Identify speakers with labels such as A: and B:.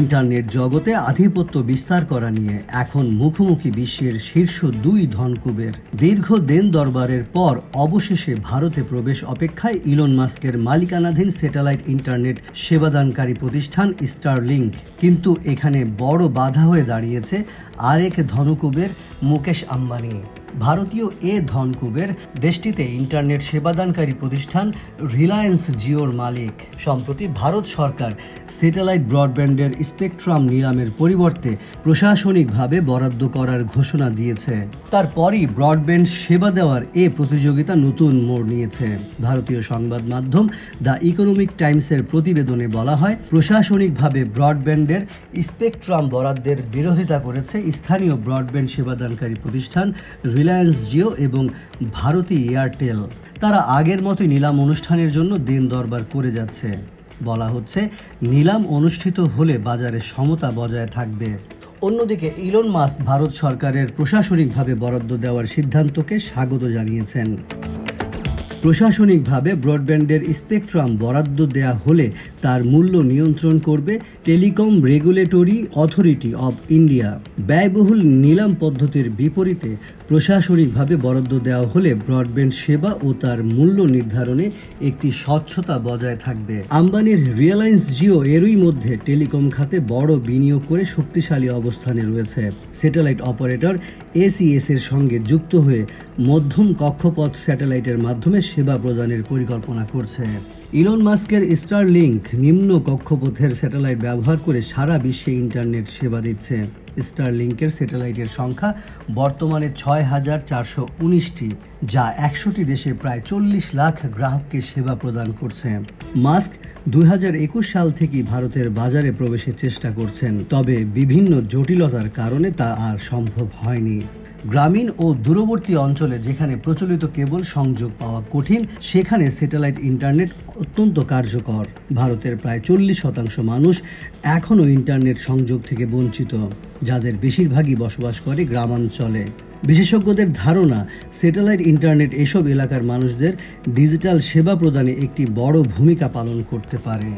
A: Internet জগতে আধিপত্য বিস্তার করা নিয়ে এখন মুখোমুখি বিশ্বের শীর্ষ দুই ধনকুবের দীর্ঘ দেন দরবারের পর অবশেষে ভারতে প্রবেশ অপেক্ষায় ইলন মাস্কের মালিকানাধীন স্যাটেলাইট ইন্টারনেট সেবাদানকারী প্রতিষ্ঠান স্টারলিংক। কিন্তু এখানে বড় বাধা হয়ে দাঁড়িয়েছে আরেক ধনকুবের মুকেশ আম্বানি। ভারতীয় এ ধনকুবের দেশটিতে ইন্টারনেট সেবাদানকারী প্রতিষ্ঠান রিলায়েন্স জিওর মালিক। সম্প্রতি ভারত সরকার স্যাটেলাইট ব্রডব্যান্ডের স্পেকট্রাম নিলামের পরিবর্তে প্রশাসনিকভাবে বরাদ্দ করার ঘোষণা দিয়েছে। তারপরই ব্রডব্যান্ড সেবা দেওয়ার এ প্রতিযোগিতা নতুন মোড় নিয়েছে। ভারতীয় সংবাদ মাধ্যম দ্য ইকোনমিক টাইমসের প্রতিবেদনে বলা হয়, প্রশাসনিকভাবে ব্রডব্যান্ডের স্পেকট্রাম বরাদ্দের বিরোধিতা করেছে স্থানীয় ব্রডব্যান্ড সেবাদানকারী প্রতিষ্ঠান রিলায়েন্স জিও এবং ভারতী এয়ারটেল। তারা আগের মতোই নিলাম অনুষ্ঠানের জন্য দিন দরবার করে যাচ্ছে। বলা হচ্ছে, নিলাম অনুষ্ঠিত হলে বাজারে সমতা বজায় থাকবে। অন্যদিকে ইলন মাস্ক ভারত সরকারের প্রশাসনিকভাবে বরাদ্দ দেওয়ার সিদ্ধান্তকে স্বাগত জানিয়েছেন। প্রশাসনিকভাবে ব্রডব্যান্ডের স্পেকট্রাম বরাদ্দ দেয়া হলে তার মূল্য নিয়ন্ত্রণ করবে telecom regulatory authority of India. ব্যয়বহুল নিলাম পদ্ধতির বিপরীতে প্রশাসনিকভাবে বরাদ্দ দেওয়া হলে ব্রডব্যান্ড সেবা ও তার মূল্য নির্ধারণে একটি স্বচ্ছতা বজায় থাকবে। আম্বানির রিয়ালায়েন্স জিও এরই মধ্যে টেলিকম খাতে বড় বিনিয়োগ করে শক্তিশালী অবস্থানে রয়েছে। স্যাটেলাইট অপারেটর এসিএস এর সঙ্গে যুক্ত হয়ে মধ্যম কক্ষপথ স্যাটেলাইটের মাধ্যমে সেবা প্রদানের পরিকল্পনা করছে। ইলন মাস্কের স্টার লিঙ্ক নিম্ন কক্ষপথের স্যাটেলাইট ব্যবহার করে সারা বিশ্বে ইন্টারনেট সেবা দিচ্ছে। স্টার লিঙ্কের স্যাটেলাইটের সংখ্যা বর্তমানে ছয় হাজার চারশো উনিশটি, যা একশোটি দেশে প্রায় চল্লিশ লাখ গ্রাহককে সেবা প্রদান করছে। মাস্ক দুই হাজার একুশ সাল থেকেই ভারতের বাজারে প্রবেশের চেষ্টা করছেন, তবে বিভিন্ন জটিলতার কারণে তা আর সম্ভব হয়নি। গ্রামীণ ও দূরবর্তী অঞ্চলে যেখানে প্রচলিত কেবল সংযোগ পাওয়া কঠিন, সেখানে স্যাটেলাইট ইন্টারনেট অত্যন্ত কার্যকর। ভারতের প্রায় চল্লিশ শতাংশ মানুষ এখনও ইন্টারনেট সংযোগ থেকে বঞ্চিত, যাদের বেশিরভাগই বসবাস করে গ্রামাঞ্চলে। বিশেষজ্ঞদের ধারণা, স্যাটেলাইট ইন্টারনেট এসব এলাকার মানুষদের ডিজিটাল সেবা প্রদানে একটি বড় ভূমিকা পালন করতে পারে।